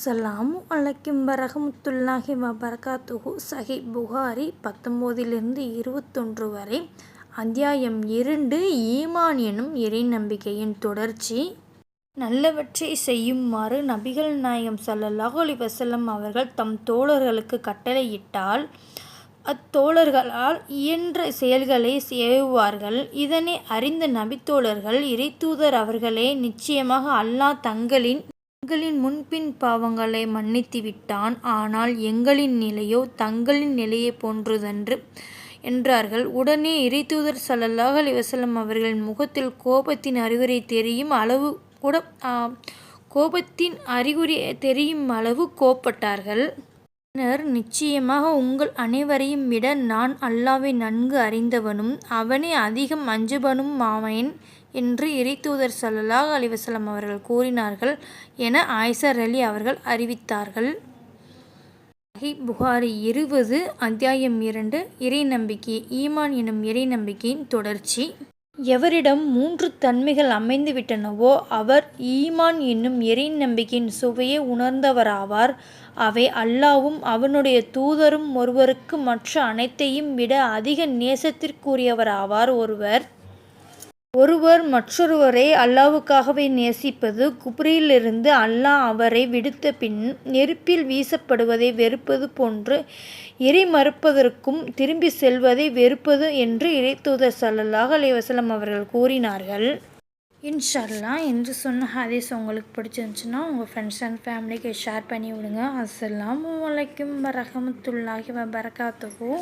அஸ்ஸலாம் அலைக்கும் வரகமுத்துல்லாஹி வபர்காத்துஹு. சஹி புகாரி பத்தொம்போதிலிருந்து இருபத்தொன்று வரை அத்தியாயம் இரண்டு ஈமான் எனும் இறை நம்பிக்கையின் தொடர்ச்சி. நல்லவற்றை செய்யுமாறு நபிகள் நாயகம் ஸல்லல்லாஹு அலைஹி வசல்லம் அவர்கள் தம் தோழர்களுக்கு கட்டளையிட்டால் அத்தோழர்களால் இயன்ற செயல்களை செய்வார்கள். இதனை அறிந்த நபித்தோழர்கள் இறைத்தூதர் அவர்களே நிச்சயமாக அல்லாஹ் தங்களின் தங்களின் முன்பின் பாவங்களை மன்னித்து விட்டான் ஆனால் எங்களின் நிலையோ தங்களின் நிலையைப் போன்றதன்று என்றார்கள். உடனே இறைத்தூதர் சல்லல்லாஹ் அலிவசலம் அவர்களின் முகத்தில் கோபத்தின் அறிகுறி தெரியும் அளவு கூட கோபத்தின் அறிகுறி தெரியும் அளவு கோப்பட்டார்கள் பின்னர் நிச்சயமாக உங்கள் அனைவரையும் விட நான் அல்லாவை நன்கு அறிந்தவனும் அவனே அதிகம் அஞ்சுபனும் மாமையன் என்று இறைத்தூதர் சல்லாஹ் அலிவசலம் அவர்கள் கூறினார்கள் என ஆயிசர் அலி அவர்கள் அறிவித்தார்கள். சஹீஹ் புகாரி இருபது அத்தியாயம் இரண்டு இறை நம்பிக்கை ஈமான் எனும் இறை நம்பிக்கையின் தொடர்ச்சி. எவரிடம் மூன்று தன்மைகள் அமைந்துவிட்டனவோ அவர் ஈமான் என்னும் இறை நம்பிக்கையின் சுவையை உணர்ந்தவராவார். அவை அல்லாவும் அவனுடைய தூதரும் ஒருவருக்கு மற்ற அனைத்தையும் விட அதிக நேசத்திற்குரியவராவார் ஒருவர். ஒருவர் மற்றொருவரை அல்லாவுக்காகவே நேசிப்பது குப்ரியிலிருந்து அல்லாஹ் அவரை விடுத்த பின் நெருப்பில் வீசப்படுவதை வெறுப்பது போன்று இறை மறுப்பதற்கும் திரும்பி செல்வதை வெறுப்பது என்று இறைத்தூதர் ஸல்லல்லாஹு அலைஹி வஸல்லம் அவர்கள் கூறினார்கள். இன்ஷல்லா என்று சொன்ன ஹதீஸ் உங்களுக்கு பிடிச்சிருந்துச்சுன்னா உங்கள் ஃப்ரெண்ட்ஸ் அண்ட் ஃபேமிலிக்கு ஷேர் பண்ணி விடுங்க. அஸ்லாம் வலைக்கும் வரஹமத்துல்லாஹி வபரகாத்துஹு.